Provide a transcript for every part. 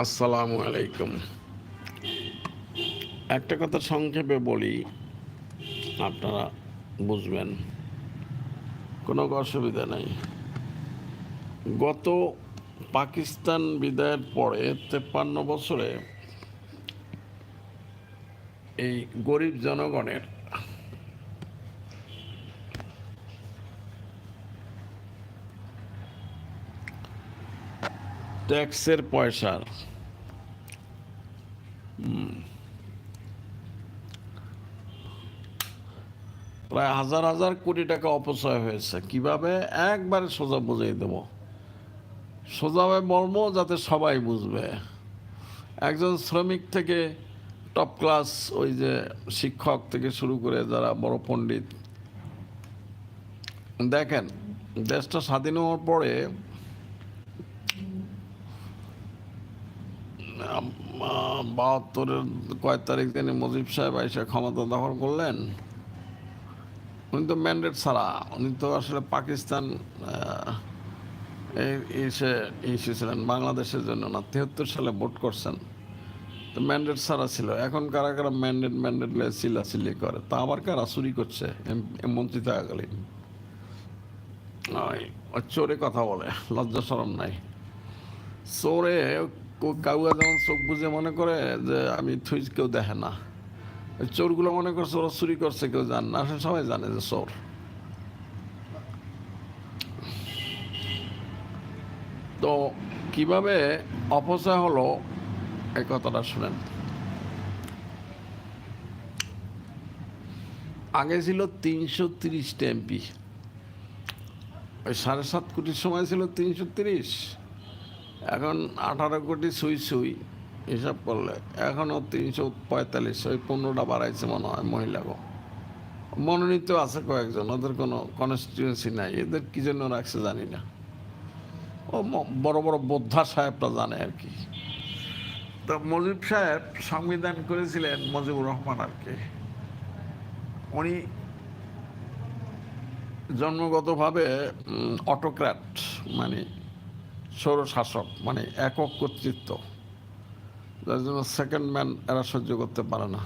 আসসালামু আলাইকুম। একটা কথা সংক্ষেপে বলি, আপনারা বুঝবেন, কোনো অসুবিধা নেই। গত পাকিস্তান বিদায়ের পরে তেপ্পান্ন বছরে এই গরিব জনগণের ট্যাক্সের পয়সার প্রায় হাজার হাজার কোটি টাকা অপচয় হয়েছে। কীভাবে? একবারে সোজা বুঝিয়ে দেব। সোজাভাবে বলব যাতে সবাই বুঝবে। একজন শ্রমিক থেকে টপ ক্লাস ওই যে শিক্ষক থেকে শুরু করে যারা বড় পণ্ডিত। দেখেন, দেশটা স্বাধীন হওয়ার পরে বাহাত্তরের কয় তারিখ তিনি মুজিব সাহেব এসে ক্ষমতা দখল করলেন? উনি তো ম্যান্ডেট ছাড়া। উনি তো আসলে পাকিস্তান এসে এসেছিলেন, বাংলাদেশের জন্য না, তেহাত্তর সালে ভোট করছেন। তো ম্যান্ডেট ছাড়া ছিল। এখন কারা কারা ম্যান্ডেট ম্যান্ডেট চিল্লাচিল্লি করে? তা আবার কারা চুরি করছে? মন্ত্রী থাকাকালীন চোরে কথা বলে, লজ্জা সরম নাই। চোরে কাউয়া যেমন চোখ বুঝে মনে করে যে আমি থুই কেউ দেখে না চোরগুলো মনে করছে ওরা চুরি করছে, কেউ জানে না। আসলে সবাই জানে যে চোর। তো কীভাবে অপচয় হলো, এই কথাটা শুনেন। আগে ছিল তিনশো তিরিশটা এমপি, ওই সাড়ে সাত কোটির সময় ছিল তিনশো তিরিশ। এখন আঠারো কোটি সুই সুই হিসাব করলে এখনও তিনশো পঁয়তাল্লিশ ওই পনেরোটা বাড়াইছে মনে হয় মহিলাগো। মনোনীত আছে কয়েকজন, ওদের কোনো কনস্টিটিউয়েন্সি নাই, এদের কি জন্য রাখছে জানি না। ও বড় বড় বোদ্ধা সাহেবটা জানে আর কি। তো মজিব সাহেব সংবিধান করেছিলেন মজিবুর রহমান আর কি। উনি জন্মগতভাবে অটোক্র্যাট মানে স্বৈরশাসক মানে একক কর্তৃত্ব যার জন্য সেকেন্ড ম্যান এরা সহ্য করতে পারে না।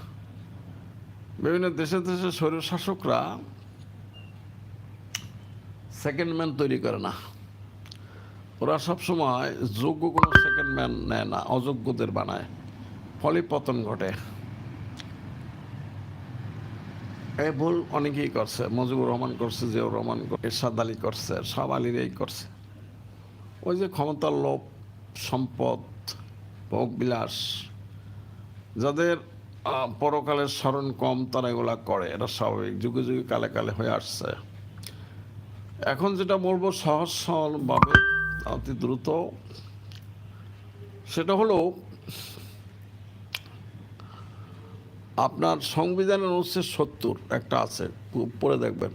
বিভিন্ন দেশে দেশে স্বৈরশাসকরা সেকেন্ড ম্যান তৈরি করে না। ওরা সবসময় যোগ্য কোনো সেকেন্ড ম্যান নেয় না অযোগ্যদের বানায়। ফলে পতন ঘটে। এই ভুল অনেকেই করছে মজিবুর রহমান করছে জিয়াউর রহমান করছে, এরশাদ আলী করছে সব আলীরাই করছে। ওই যে ক্ষমতার লোভ, সম্পদ ভোগ বিলাস যাদের পরকালের স্মরণ কম, তারা এগুলা করে। এটা স্বাভাবিক, যুগে যুগে কালে কালে হয়ে আসছে। এখন যেটা বলব সহজ সরলভাবে অতি দ্রুত, সেটা হলো, আপনার সংবিধানের হচ্ছে সত্তর, একটা আছে, পড়ে দেখবেন।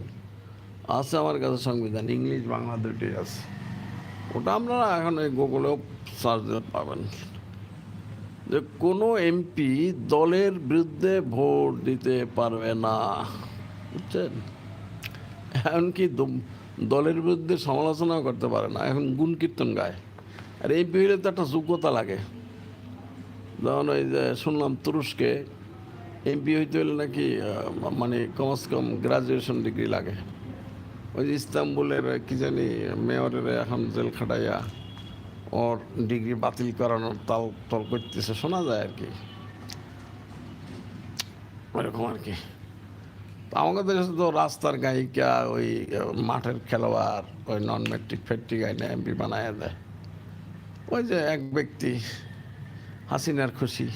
আছে আমার কাছে সংবিধান, ইংলিশ, বাংলা দুটোই আছে। ওটা আপনারা এখন এই গুগলেও সার্চ দিলে পাবেন। যে কোনো এমপি দলের বিরুদ্ধে ভোট দিতে পারবে না, বুঝছেন? এমনকি দলের বিরুদ্ধে সমালোচনাও করতে পারে না, এখন গুণ কীর্তন গায়। আর এমপি হলে তো একটা যোগ্যতা লাগে। যেমন ওই যে শুনলাম তুরস্কে, এমপি হইতে হলে নাকি মানে কমসে কম গ্রাজুয়েশন ডিগ্রি লাগে। ওই যে ইস্তাম্বুলের কি জানি মেয়রের এখন জেল খাটাইয়া ওর ডিগ্রি বাতিল করানোর তাল তল করতেছে, শোনা যায় আর কি। ওইরকম আর কি। আমাদের দেশে তো রাস্তার গায়িকা, ওই মাঠের খেলোয়াড়, ওই নন মেট্রিক ফেট্রিক আইনে এমপি বানায় দেয়। ওই যে এক ব্যক্তি, হাসিনার খুশি।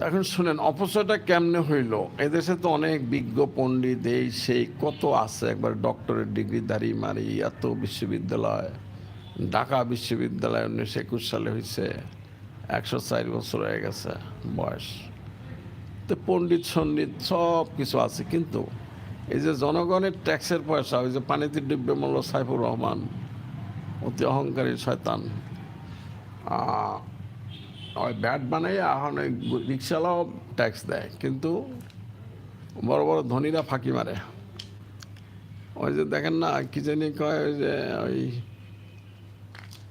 এখন শুনেন, অপচয়টা কেমনে হইল? এদেশে তো অনেক বিজ্ঞ পণ্ডিত, এই সেই কত আছে? একবার ডক্টরের ডিগ্রি দাঁড়ি মারি, এত বিশ্ববিদ্যালয়, ঢাকা বিশ্ববিদ্যালয় উনিশশো একুশ সালে হয়েছে একশো চার বছর হয়ে গেছে বয়স। তো পণ্ডিত, সন্ডিত সব কিছু আছে, কিন্তু এই যে জনগণের ট্যাক্সের পয়সা, ওই যে পানিতে ডিব্বে মূল্য সাইফুর রহমান, অতি অহংকারী শয়তান ব্যাট বানাইয়া এখন ওই রিক্সাওয়ালাও ট্যাক্স দেয়। কিন্তু বড় বড় ধনীরা ফাঁকি মারে। ওই যে দেখেন না, কি জানি কয় ওই যে ওই,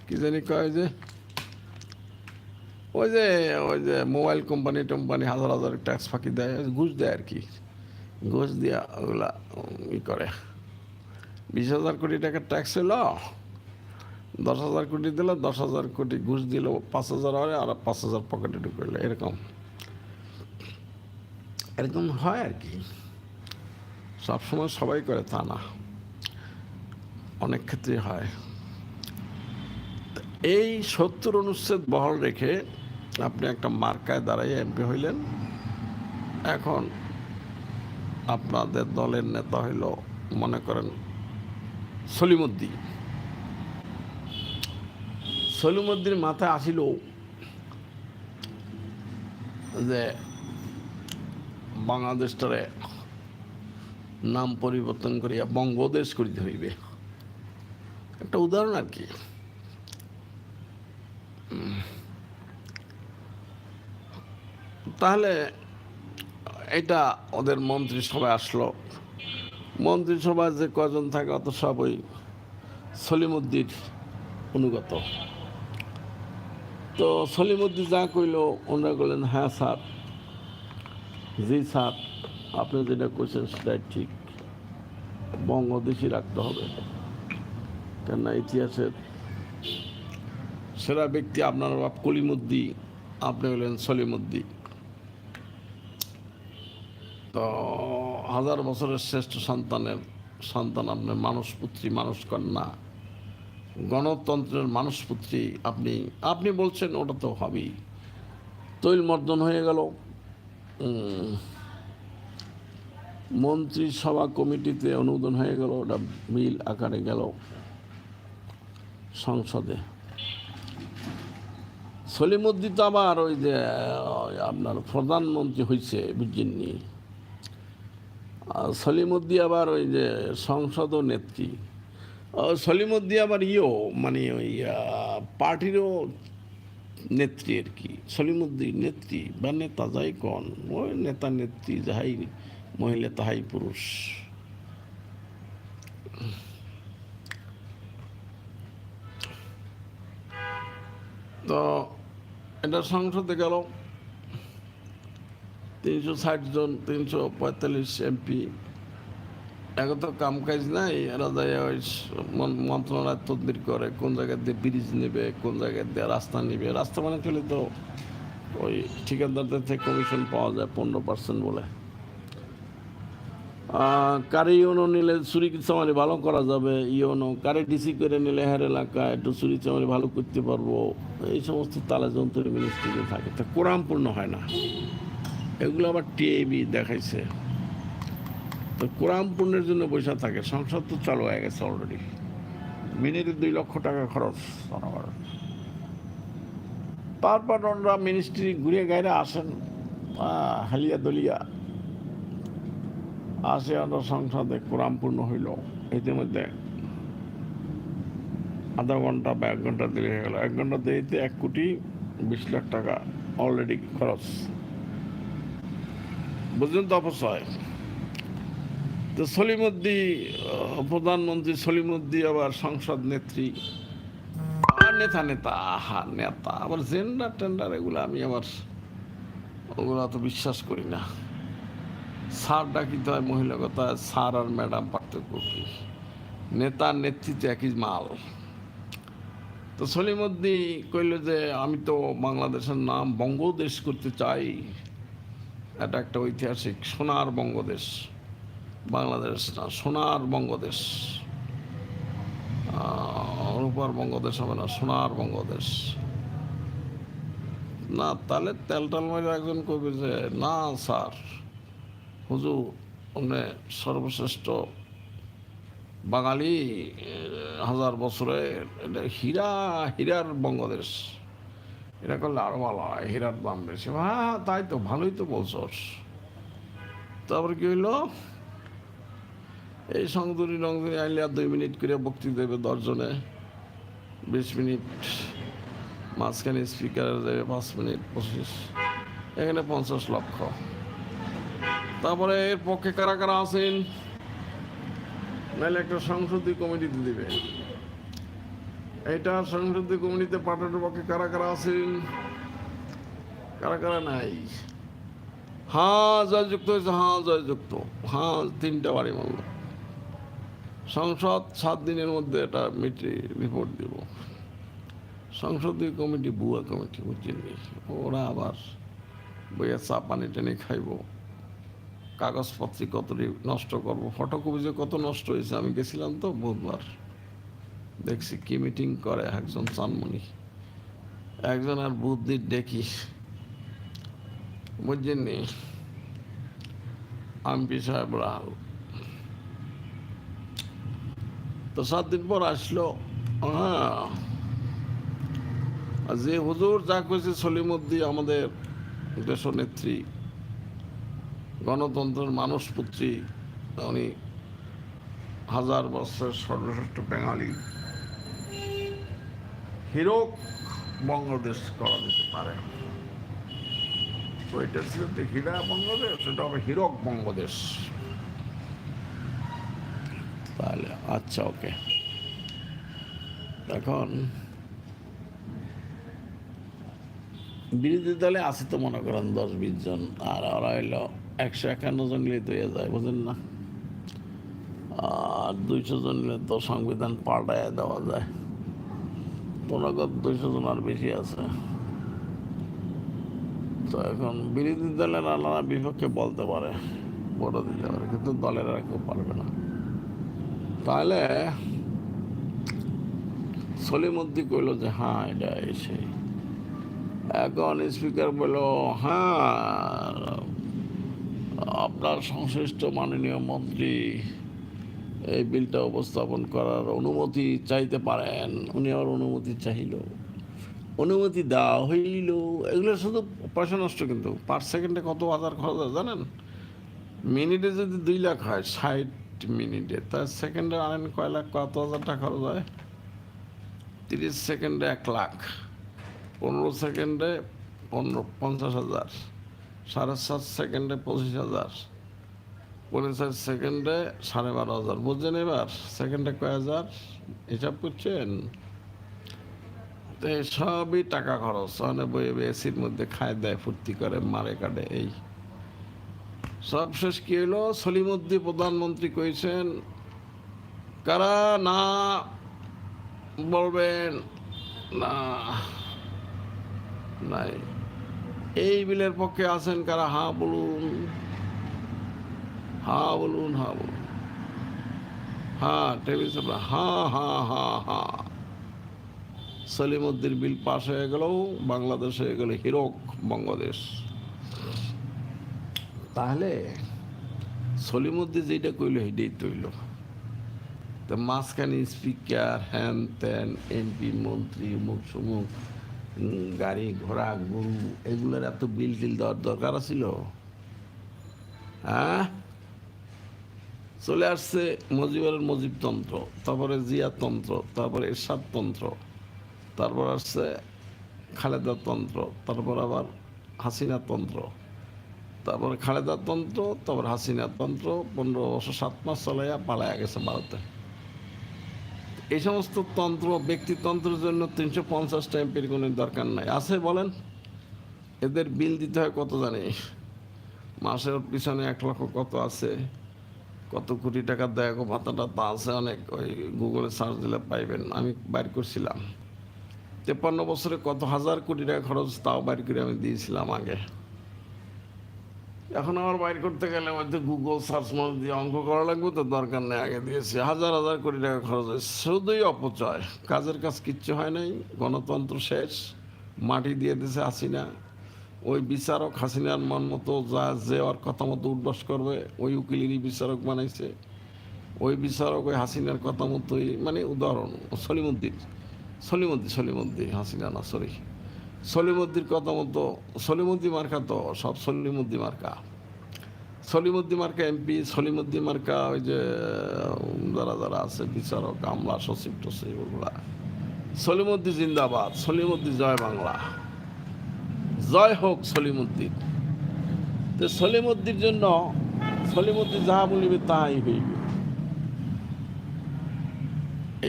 কি জানি কয় যে, ওই যে ওই যে মোবাইল কোম্পানি টোম্পানি হাজার হাজার ট্যাক্স ফাঁকি দেয় ঘুষ দেয় আর কি। ঘুষ দিয়া ওগুলা ই করে। বিশ হাজার কোটি টাকা ট্যাক্স এলো দশ হাজার কোটি দিল দশ হাজার কোটি ঘুষ দিল পাঁচ হাজার হয় আর পাঁচ হাজার পকেটে ঢুকলো এরকম। এরকম হয় আর কি। সবসময় সবাই করে তা না। অনেক ক্ষেত্রে হয়। এই সত্তর অনুচ্ছেদ বহাল রেখে আপনি একটা মার্কায় দাঁড়াই এমপি হইলেন। এখন আপনাদের দলের নেতা হইল, মনে করেন সলিমুদ্দি সলিমুদ্দির মাথায় আসিল যে বাংলাদেশটারে নাম পরিবর্তন করিয়া বঙ্গদেশ করিতে হইবে। একটা উদাহরণ আর কি। তাহলে এটা ওদের মন্ত্রিসভায় আসলো। মন্ত্রিসভায় যে কজন থাকে অত সব ওই সলিমুদ্দির অনুগত। তো সলিমুদ্দি যা কইল, ওনারা বললেন হ্যাঁ স্যার, জি স্যার, আপনি যেটা করছেন সেটাই ঠিক। বঙ্গদেশই রাখতে হবে। কেননা ইতিহাসের সেরা ব্যক্তি আপনার বাপ কলিমুদ্দি, আপনি হলেন সলিমুদ্দি। তো হাজার বছরের শ্রেষ্ঠ সন্তানের, সন্তান আপনার মানুষপুত্রী মানুষ কন্যা। গণতন্ত্রের মানুষপুত্রী আপনি আপনি বলছেন ওটা তো হবেই। তৈল মর্দন হয়ে গেল। মন্ত্রিসভা কমিটিতে অনুমোদন হয়ে গেল, ওটা বিল আকারে গেল সংসদে। সলিমুদ্দি তো আবার ওই যে আপনার প্রধানমন্ত্রী হয়েছে আর সলিমুদ্দি আবার ওই যে সংসদ নেত্রী। সলিমুদ্দি আবার ইয়েও মানে ওই পার্টিরও নেত্রী আর কি। সলিমুদ্দি নেত্রী বা নেতা যাই কন, ওই নেতা নেত্রী যাহাই মহিলা তাহাই পুরুষ। তো এটা সংসদে গেল। তিনশো ষাট জন, তিনশো পঁয়তাল্লিশ এমপি এখন তো কাম কাজ নাই, এরা ওই মন্ত্রণালয় তদবির করে, কোন জায়গা দিয়ে ব্রিজ নেবে, কোন জায়গা দিয়ে রাস্তা নেবে। রাস্তা মানে চলে তো ওই ঠিকাদারদের থেকে কমিশন পাওয়া যায় পনেরো পার্সেন্ট বলে। কারে ইউনো নিলে চুরি চামারি ভালো করা যাবে? ইউনো কারে ডিসি করে নিলে হ্যার এলাকা একটু চুরি চামারি ভালো করতে পারব? এই সমস্ত তালা যন্ত্রের মিনিস্ট্রিতে থাকে। তা কোরআনপূর্ণ হয় না। এগুলো আবার টিএবি দেখাইছে। তো কোরআন পূর্ণের জন্য পয়সা থাকে সংসদ তো চালু হয়ে গেছে অলরেডি মিনিটে দুই লক্ষ টাকা খরচ, জনগণ। তারপর ওনারা মিনিস্ট্রি ঘুরে গাইরে আসেন হালিয়া দলিয়া। আসে আমরা সংসদে কোরআন পূর্ণ হইল, ইতিমধ্যে। আধা ঘণ্টা বা এক ঘণ্টা দেরি হয়ে গেল। এক ঘণ্টা দেরিতে এক কোটি বিশ লাখ টাকা অলরেডি খরচ। বুঝলেন তো অপচয়। তো সলিমুদ্দি প্রধানমন্ত্রী সলিমুদ্দি আবার সংসদ নেত্রী। নেতা নেতা, আহা, নেতা। আবার জেন্ডার টেন্ডার, এগুলো আমি আবার ওগুলো তো বিশ্বাস করি না। স্যার ডাকিতে হয় মহিলা কথা, স্যার আর ম্যাডাম পার্থক্য কি? নেতা নেতৃত্বে একই মাল। তো সলিমুদ্দি কইল যে, আমি তো বাংলাদেশের নাম বঙ্গদেশ করতে চাই। এটা একটা ঐতিহাসিক সোনার বঙ্গদেশ। বাংলাদেশ না, সোনার বঙ্গদেশ। রূপার বঙ্গদেশ হবে না, সোনার বঙ্গদেশ। না, তাহলে তেল টাল মারি একজন কবি যে, না, স্যার, হুজুর, উনি সর্বশ্রেষ্ঠ বাঙালি হাজার বছরে, এটা হীরা, হীরার বঙ্গদেশ। এটা করলে আরও ভালো হয়, হীরার দাম বেশি। হ্যাঁ তাই তো, ভালোই তো বলছস তারপরে কি হইল? এই সংদুরি রংদুরি আইলে আর দুই মিনিট করে বক্তৃতা দেবে দশজনে। বিশ মিনিট, মাঝখানে স্পিকার দেবে পাঁচ মিনিট, পঁচিশ। এখানে পঞ্চাশ লক্ষ। তারপরে এর পক্ষে কারা কারা আছেন? নাহলে একটা সংসদীয় কমিটিতে দিবে। এটা সংসদীয় কমিটিতে পাঠানোর পক্ষে কারা কারা আছেন? কারা কারা নাই? হ্যাঁ জয়যুক্ত হয়েছে হ্যাঁ জয়যুক্ত। হ্যাঁ তিনটা বাড়ি মারল। সংসদ সাত দিনের মধ্যে এটা মিটি রিপোর্ট দিব। সংসদীয় কমিটি বুয়া কমিটি, বুঝছেন? ওরা আবার বইয়া চা পানি টেনে খাইব। কাগজপত্রে কতটি নষ্ট করব ফটোকপি যে কত নষ্ট হয়েছে, আমি গেছিলাম তো বুধবার। দেখছি কি মিটিং করে একজন চানমণি একজন আর বুদ্ধির দেখি। বুঝছেন নি আম্পি সাহেবরা তো সাত দিন পর আসলো। হ্যাঁ। যে হুজুর যা করেছে সলিমুদ্দি আমাদের দেশনেত্রী গণতন্ত্রের মানসপুত্রী উনি হাজার বছরের সর্বশ্রেষ্ঠ বাঙালি হিরক বঙ্গদেশ করা যেতে পারে। ওইটা ছিল হীরা বঙ্গদেশ সেটা হবে হিরক বঙ্গদেশ। তাহলে আচ্ছা ওকে এখন বিরোধী দলে আছে তো মনে করেন দশ বিশ জন, আর ওরা হইল একশো একান্ন জন নিলে তো যায়, বুঝলেন না? আর দুইশো জন নিলে তো সংবিধান পাল্টায় দেওয়া যায়। তোনাগত দুইশো জন আর বেশি আছে। তো এখন বিরোধী দলের আলাদা বিপক্ষে বলতে পারে, ভোটও দিতে পারে, কিন্তু দলের আর কেউ পারবে না। তাহলে সলিমুদ্দি কইল যে হ্যাঁ এটা এসে। এখন স্পিকার বলল হ্যাঁ আপনার সংশ্লিষ্ট মাননীয় মন্ত্রী এই বিলটা উপস্থাপন করার অনুমতি চাইতে পারেন। উনি আমার অনুমতি চাইল। অনুমতি দেওয়া হইল। এগুলো শুধু পয়সা নষ্ট কিন্তু। পার সেকেন্ডে কত হাজার খরচ জানেন? মিনিটে যদি দুই লাখ হয়, ষাট মিনিটে। তার সেকেন্ডে আনেন কয় লাখ? কত হাজার টাকা খরচ হয়? তিরিশ সেকেন্ডে এক লাখ। পনেরো সেকেন্ডে পনেরো পঞ্চাশ হাজার। সাড়ে সাত সেকেন্ডে পঁচিশ হাজার। পঞ্চাশ সেকেন্ডে সাড়ে বারো হাজার। বুঝছেন এবার? সেকেন্ডে কয় হাজার? হিসাব করছেন? তো সবই টাকা খরচ। মানে বইয়ে এসির মধ্যে খায় দেয়, ফুর্তি করে, মারে কাটে এই। সব শেষ কি হলো সলিমুদ্দি প্রধানমন্ত্রী কইছেন, কারা না বলবেন, না, নাই, এই বিলের পক্ষে আছেন কারা? হ্যাঁ বলুন হ্যাঁ বলুন হ্যাঁ বলুন হ্যাঁ টেলিভিশন হ্যাঁ হ্যাঁ হ্যাঁ হ্যাঁ সলিমুদ্দির বিল পাশ হয়ে গেল বাংলাদেশ হয়ে গেল হিরক বঙ্গদেশ। তাহলে সলিমুদ্দি যেটা কইল সেটাই তৈল। তো মাঝখানে স্পিকার হ্যান ত্যান এমপি মন্ত্রী মুখ সুমুখ গাড়ি, ঘোড়া, গরু, এগুলোর এত বিল টিল দেওয়ার দরকার ছিল হ্যাঁ? চলে আসছে মজিবরের মজিবতন্ত্র তারপরে জিয়াতন্ত্র তারপরে এরশাদতন্ত্র তারপর আসছে খালেদা তন্ত্র, তারপর আবার হাসিনা তন্ত্র। তারপরে খালেদা তন্ত্র, তারপর হাসিনা তন্ত্র, পনেরো বছর সাত মাস চলাইয়া পালাইয়া গেছে ভারতে। এই সমস্ত তন্ত্র, ব্যক্তিতন্ত্রের জন্য তিনশো পঞ্চাশটা এমপির কোনো দরকার নাই। আছে বলেন, এদের বিল দিতে হয় কত জানি? মাসের পিছনে এক লক্ষ কত আছে? কত কোটি টাকা দেয়? ভাতাটা তা আছে অনেক। ওই গুগলে সার্চ দিলে পাইবেন। আমি বাইর করছিলাম। তেপান্ন বছরে কত হাজার কোটি টাকা খরচ, তাও বাইর করে আমি দিয়েছিলাম আগে। এখন আমার বাইর করতে গেলে মধ্যে গুগল সার্চ মার্চ দিয়ে অঙ্ক করা লাগবে, তো দরকার নেই, আগে দিয়েছি। হাজার হাজার কোটি টাকা খরচ হয়। শুধুই অপচয়। কাজের কাজ কিচ্ছু হয় নাই। গণতন্ত্র শেষ। মাটি দিয়ে দিয়েছে হাসিনা। ওই বিচারক হাসিনার মন মতো যা যে ওর কথা মতো উদ্বাস করবে, ওই উকিলেরই বিচারক বানাইছে। ওই বিচারক ওই হাসিনার কথা মতোই মানে উদাহরণ, সলিমুদ্দিন। সলিমুদ্দি সলিমুদ্দি হাসিনা না, সরি। সলিমুদ্দির কথা মতো সলিমুদ্দি মার্কা তো সব সলিমুদ্দি মার্কা। সলিমুদ্দি মার্কা এমপি সলিমুদ্দি মার্কা ওই যে যারা যারা আছে, বিচারক, আমলা, সচিব টসিব ওগুলা। সলিমুদ্দি জিন্দাবাদ সলিমুদ্দি জয় বাংলা। জয় হোক সলিমুদ্দিন তো সলিমুদ্দির জন্য সলিমুদ্দি যাহা বলিবে তাহাই হইবে।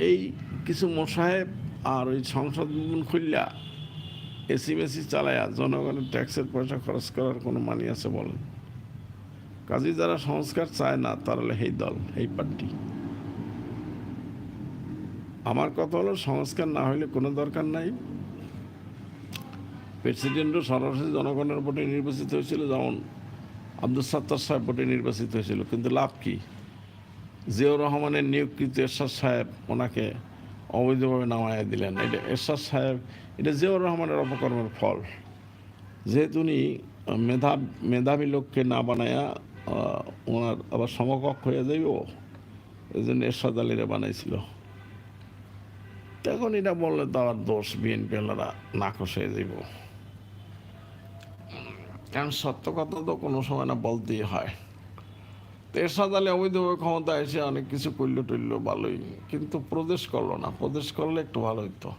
এই কিছু মোসাহেব আর ওই সংসদ খুললা এসি মেসি চালায়া জনগণের ট্যাক্সের পয়সা খরচ করার কোনো মানি আছে বলেন? কাজে যারা সংস্কার চায় না, তারা এই দল এই পার্টি। আমার কথা হলো, সংস্কার না হলে কোনো দরকার নাই। প্রেসিডেন্টও সরাসরি জনগণের ভোটে নির্বাচিত হয়েছিল, যেমন আব্দুল সাত্তার সাহেব ভোটে নির্বাচিত হয়েছিল, কিন্তু লাভ কি? জিয়াউর রহমানের নিয়োগকৃত এরশাদ সাহেব ওনাকে অবৈধভাবে নামায় দিলেন। এটা এরশাদ সাহেব, এটা জিয়াউর রহমানের অপকর্মের ফল। যেহেতু উনি মেধা মেধাবী লোককে না বানায়া ওনার আবার সমকক্ষ হয়ে যাইব এই জন্য এরশাদ আলীরা বানাইছিল। তখন এটা বললে তো আবার দোষ বিএনপি হলারা নাকশ হয়ে যাইব। কারণ সত্য কথা তো কোনো সময় না বলতেই হয়। এরশাদ আলী অবৈধভাবে ক্ষমতা এসে অনেক কিছু করল টইল ভালোই, কিন্তু প্রদেশ করল না। প্রদেশ করলে একটু ভালো হইতো।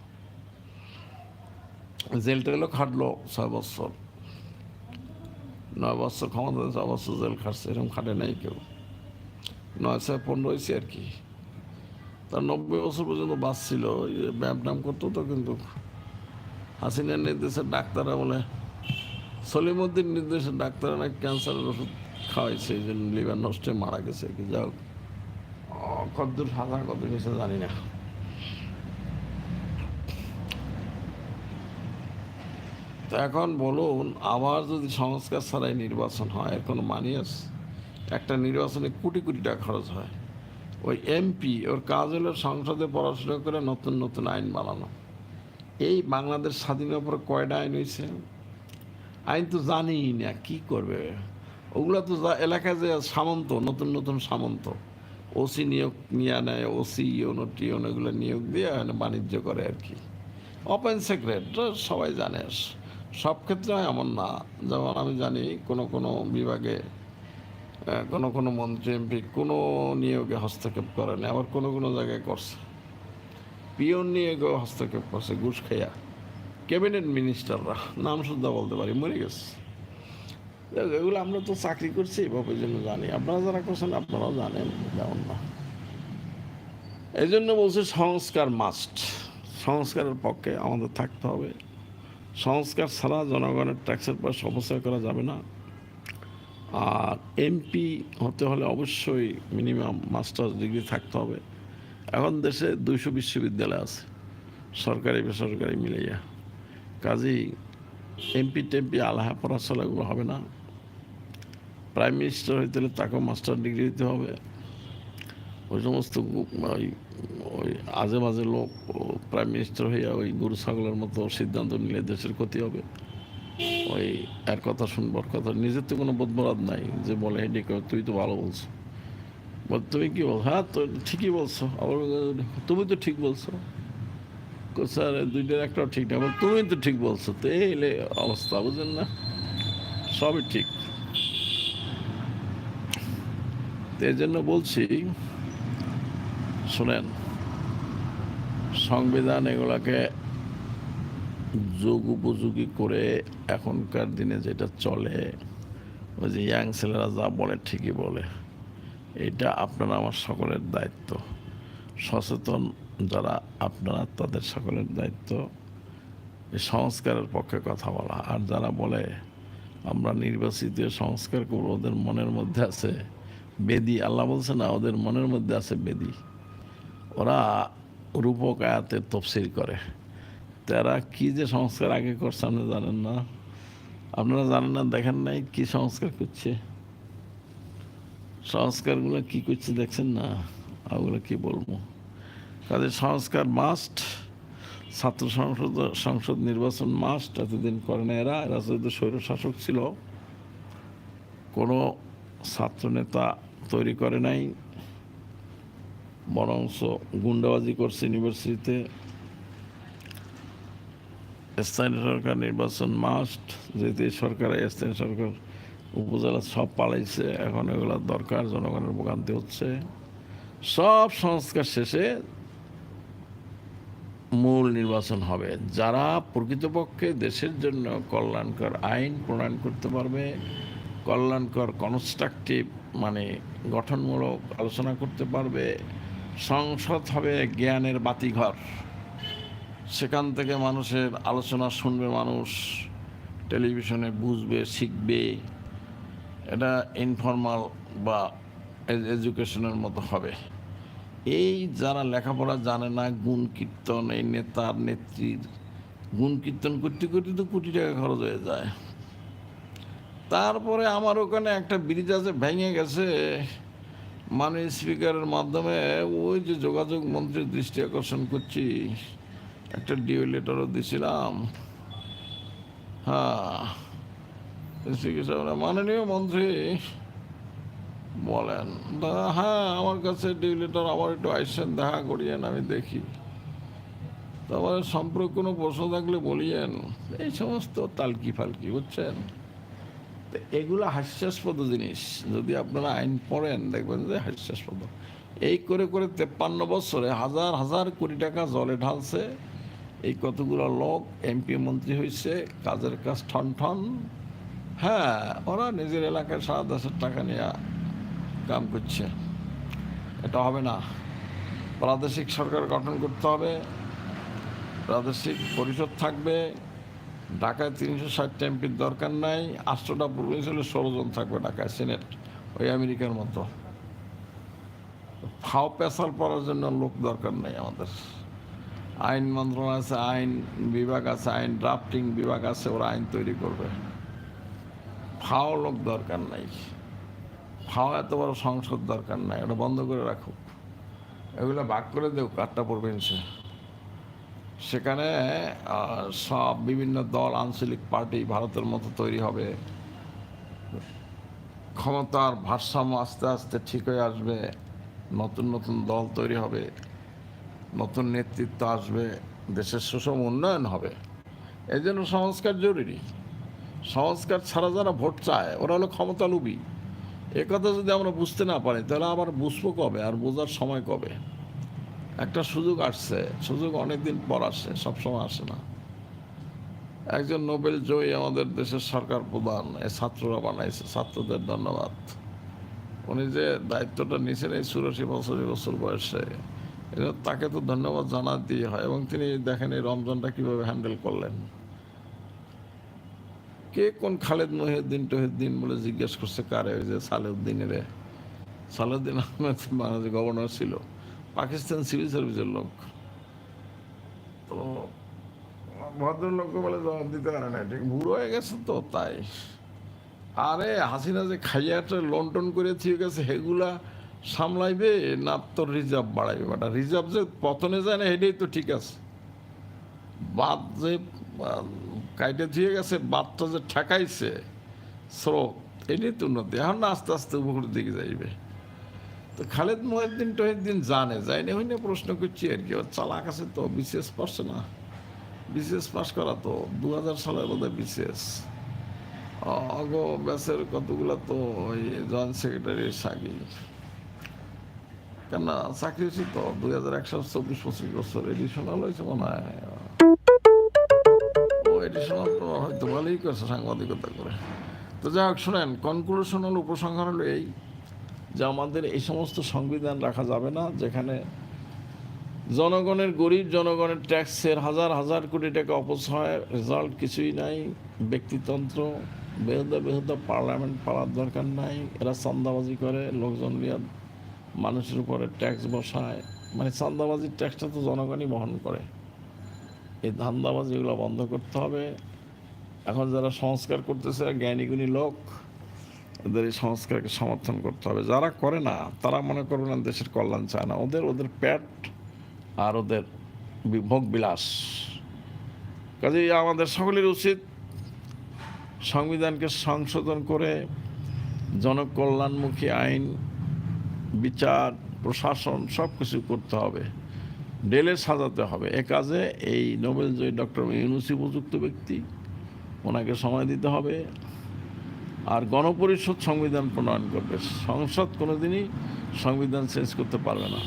জেল টেলও খাটলো ছয় বছর। নয় বছর ক্ষমতা, ছয় বছর জেল খাটছে এরকম খাটে নাই কেউ। নয় ছয় পনেরো হয়েছে আর কি। তার নব্বই বছর পর্যন্ত বাঁচছিল ব্যায়াম ট্যাম করতো তো কিন্তু হাসিনার নির্দেশে ডাক্তাররা বলে, সলিমুদ্দিন নির্দেশে ডাক্তাররা নাকি ক্যান্সারের ওষুধ খাওয়াইছে এই জন্য লিভার নষ্ট মারা গেছে। কি যাও কতদূর সাজা কত কিছু জানি না। তো এখন বলুন, আবার যদি সংস্কার ছাড়াই নির্বাচন হয়, এর কোনো মানি আছে? একটা নির্বাচনে কোটি কোটি টাকা খরচ হয়। ওই এমপি ওর কাজ হলো সংসদে পড়াশোনা করে নতুন নতুন আইন বানানো। এই বাংলাদেশ স্বাধীনের উপর কয়টা আইন হয়েছে? আইন তো জানিই না, কি করবে? ওগুলো তো এলাকায় যে সামন্ত, নতুন নতুন সামন্ত। ওসি নিয়োগ নিয়ে নেয়, ওসি ইউনো টিউন এগুলো নিয়োগ দিয়ে বাণিজ্য করে আর কি। ওপেন সিক্রেট সবাই জানে। সব ক্ষেত্রে এমন না। যেমন আমি জানি, কোনো কোনো বিভাগে কোনো কোনো মন্ত্রী, এমপি কোনো নিয়োগে হস্তক্ষেপ করে না, আবার কোনো কোনো জায়গায় করছে। পিওন নিয়োগে হস্তক্ষেপ করছে, ঘুষ খেয়া ক্যাবিনেট মিনিস্টাররা, নাম শুদ্ধা বলতে পারি, মরে গেছে। এগুলো আমরা তো চাকরি করছি বাপের জন্য জানি। আপনারা যারা করছেন, আপনারাও জানেন, যেমন না। এই জন্য বলছে সংস্কার মাস্ট সংস্কারের পক্ষে আমাদের থাকতে হবে। সংস্কার ছাড়া জনগণের ট্যাক্সের পয়সা অপচয় করা যাবে না। আর এমপি হতে হলে অবশ্যই মিনিমাম মাস্টার্স ডিগ্রি থাকতে হবে। এখন দেশে দুইশো বিশ্ববিদ্যালয় আছে, সরকারি, বেসরকারি মিলাইয়া। কাজেই এমপি টেমপি আলাহা পড়াশোনা এগুলো হবে না। প্রাইম মিনিস্টার হইতে হলে তাকেও মাস্টার ডিগ্রি দিতে হবে। ওই সমস্ত ওই ওই আজে বাজে লোক প্রাইম মিনিস্টার হইয়া ওই গরু ছাগলের মতো সিদ্ধান্ত নিলে দেশের ক্ষতি হবে। ওই এর কথা শুনবার কথা নিজের তো কোনো বোধবরাদ নাই যে বলে, হেডি তুই তো ভালো বলছো। বল, তুমি কি বল হ্যাঁ তো ঠিকই বলছো। আবার তুমি তো ঠিক বলছো। স্যার দুইটার একটাও ঠিক না। তুমি তো ঠিক বলছো। তো এই এলে অবস্থা বুঝলেন না? সবই ঠিক তো এই জন্য বলছি, শোনেন, সংবিধান এগুলাকে যোগ উপযোগী করে এখনকার দিনে যেটা চলে, ওই যে ইয়াং ছেলেরা যা বলে ঠিকই বলে, এটা আপনারা আমার সকলের দায়িত্ব। সচেতন যারা, আপনারা তাদের সকলের দায়িত্ব। সংস্কারের পক্ষে কথা বলা। আর যারা বলে, আমরা নির্বাচিত সংস্কার করব, ওদের মনের মধ্যে আছে বেদি, আল্লাহ বলছে না, ওদের মনের মধ্যে আছে বেদি। ওরা রূপক আয়াতের তফসিল করে। তারা কি যে সংস্কার আগে করছে আপনি জানেন না। আপনারা জানেন না, দেখেন নাই কি সংস্কার করছে। সংস্কারগুলো কি করছে দেখছেন না? ওগুলো কি বলব? কাজে সংস্কার মাস্ট ছাত্র সংসদ সংসদ নির্বাচন মাস্ট এতদিন করে না এরা। এরা যেহেতু স্বৈর শাসক ছিল, কোনো ছাত্রনেতা তৈরি করে নাই বরংস গুন্ডাবাজি করছে ইউনিভার্সিটিতে। স্থানীয় সরকার নির্বাচন মাস্ট যেহেতু সরকার স্থানীয় সরকার, উপজেলা সব পালাইছে, এখন এগুলো দরকার, জনগণের ভোগান্তি হচ্ছে। সব সংস্কার শেষে মূল নির্বাচন হবে। যারা প্রকৃতপক্ষে দেশের জন্য কল্যাণকর আইন প্রণয়ন করতে পারবে কল্যাণকর কনস্ট্রাকটিভ মানে গঠনমূলক আলোচনা করতে পারবে। সংসদ হবে জ্ঞানের বাতিঘর। সেখান থেকে মানুষের আলোচনা শুনবে মানুষ, টেলিভিশনে বুঝবে, শিখবে। এটা ইনফর্মাল বা এডুকেশনের মতো হবে। এই যারা লেখাপড়া জানে না, গুণ কীর্তন, এই নেতার নেত্রীর গুণ কীর্তন করতে করতে তো কোটি টাকা খরচ হয়ে যায়। তারপরে আমার ওখানে একটা ব্রিজ আছে, ভেঙে গেছে। মানে স্পিকারের মাধ্যমে ওই যে যোগাযোগ মন্ত্রীর দৃষ্টি আকর্ষণ করছি। একটা ডিও লেটারও দিছিলাম। হ্যাঁ। মাননীয় মন্ত্রী বলেন হ্যাঁ আমার কাছে ডিও লেটার আমার একটু আইসেন দেখা করিয়েন, আমি দেখি। তারপরে সম্পর্ক কোনো প্রশ্ন থাকলে বলিয়েন। এই সমস্ত তালকি ফালকি বুঝছেন? তো এগুলো হাস্যাস্পদ জিনিস। যদি আপনারা আইন পড়েন, দেখবেন যে হাস্যাস্পদ। এই করে করে তেপ্পান্ন বছরে হাজার হাজার কোটি টাকা জলে ঢালছে। এই কতগুলো লোক, এমপি মন্ত্রী হয়েছে কাজের কাজ ঠন ঠন। হ্যাঁ ওরা নিজের এলাকায় সারা দেশের টাকা নিয়ে কাম করছে। এটা হবে না। প্রাদেশিক সরকার গঠন করতে হবে। প্রাদেশিক পরিষদ থাকবে। ঢাকায় তিনশো ষাটটা এমপির দরকার নাই আটশোটা প্রভিন্সিয়ালে ষোলো জন থাকবে ঢাকায়, সিনেট, ওই আমেরিকার মতো। ফাও পেশাল পড়ার জন্য লোক দরকার নেই আমাদের। আইন মন্ত্রণালয় আছে, আইন বিভাগ আছে, আইন ড্রাফটিং বিভাগ আছে, ওরা আইন তৈরি করবে। ফাও লোক দরকার নাই। ফাও এত বড় সংসদ দরকার নাই, ওটা বন্ধ করে রাখুক। এগুলো ভাগ করে দেও কাঠটা প্রভিন্সে সেখানে সব বিভিন্ন দল, আঞ্চলিক পার্টি ভারতের মতো তৈরি হবে। ক্ষমতার ভারসাম্য আস্তে আস্তে ঠিক হয়ে আসবে, নতুন নতুন দল তৈরি হবে, নতুন নেতৃত্ব আসবে, দেশের সুষম উন্নয়ন হবে। এই জন্য সংস্কার জরুরি। সংস্কার ছাড়া যারা ভোট চায়, ওরা হলো ক্ষমতা লুবি এ কথা যদি আমরা বুঝতে না পারি, তাহলে আবার বুঝব কবে আর বোঝার সময় কবে? একটা সুযোগ আসছে, সুযোগ অনেকদিন পর আসে সবসময় আসে না। একজন নোবেল জয়ী আমাদের দেশের সরকার প্রধান এ ছাত্ররা বানাইছে, ছাত্রদের ধন্যবাদ। উনি যে দায়িত্বটা নিয়েছেন এই চুরাশি বছর বছর বয়সে তাকে তো ধন্যবাদ জানাতেই হয়, এবং তিনি দেখেন এই রমজানটা কীভাবে হ্যান্ডেল করলেন। কে কোন খালেদ মহিউদ্দিন টহিউদ্দিন বলে জিজ্ঞেস করছে কারে, ওই যে সালেউদ্দিনের, সালেউদ্দিন আহমেদ বাংলাদেশ গভর্নর ছিল। পাকিস্তান সিভিল সার্ভিসের লোক। তো ভদ্রলোককে বলে জবাব দিতে পারে না, ঠিক বুড়ো হয়ে গেছে তো তাই। আরে হাসিনা যে খাইয়াটা লন্ডন করে থিয়ে গেছে সেগুলা সামলাইবে না তোর রিজার্ভ বাড়াইবে? বেটা রিজার্ভ যে পতনে যায় না এটাই তো ঠিক আছে। বাদ যে কাইটে থিয়ে গেছে, বাদটা যে ঠেকাইছে, স্রোত, এটাই তো উন্নতি। এখন আস্তে আস্তে উপকূলের দিকে যাইবে। তো খালেদ মহিউদ্দিন টহিউদ্দিন জানে যায়নি হইনি প্রশ্ন করছি আর কি, ওর চালাক আছে তো বিশেষ পারছে না। বিশেষ পাস করা তো দু হাজার সালের বোধ হয় বিশেষ অগ ব্যাসের কতগুলো তো ওই জয়েন্ট সেক্রেটারির চাকরি কেন চাকরি হয়েছি তো দুই হাজার একশো চব্বিশ পঁচিশ বছর এডিশনাল হয়েছে মনে হয়। ও এডিশনাল হয়তো ভালোই করছে সাংবাদিকতা করে। তো যাই হোক, শোনেন কনক্লুশনাল উপসংহার হলো এই। যে আমাদের এই সমস্ত সংবিধান রাখা যাবে না, যেখানে জনগণের গরিব জনগণের ট্যাক্সের হাজার হাজার কোটি টাকা অপচয় রেজাল্ট কিছুই নাই, ব্যক্তিতন্ত্র, বেহুদা বেহুদা পার্লামেন্ট পাওয়ার দরকার নাই, এরা চান্দাবাজি করে, লোকজন নিয়ে মানুষের উপরে ট্যাক্স বসায়। মানে চান্দাবাজির ট্যাক্সটা তো জনগণই বহন করে। এই ধান্দাবাজিগুলো বন্ধ করতে হবে। এখন যারা সংস্কার করতেছে, জ্ঞানীগুণী লোক ওদের এই সংস্কারকে সমর্থন করতে হবে। যারা করে না, তারা মনে করবে না দেশের কল্যাণ চায় না। ওদের ওদের পেট আর ওদের ভোগ বিলাস। কাজেই আমাদের সকলের উচিত সংবিধানকে সংশোধন করে জনকল্যাণমুখী আইন, বিচার, প্রশাসন সব কিছু করতে হবে। ডেলে সাজাতে হবে। এ কাজে এই নোবেল জয়ী ডক্টর ইউনুসি উপযুক্ত ব্যক্তি। ওনাকে সময় দিতে হবে। আর গণপরিষদ সংবিধান প্রণয়ন করবে। সংসদ কোনোদিনই সংবিধান চেঞ্জ করতে পারবে না।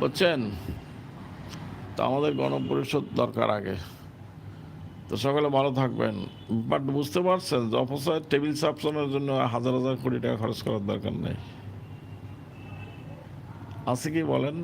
বুঝছেন? তো আমাদের গণপরিষদ দরকার আগে। তো সকলে ভালো থাকবেন। বাট বুঝতে পারছেন যে অপচয় টেবিল সাপসানোর জন্য হাজার হাজার কোটি টাকা খরচ করার দরকার নেই। আছে কি বলেন?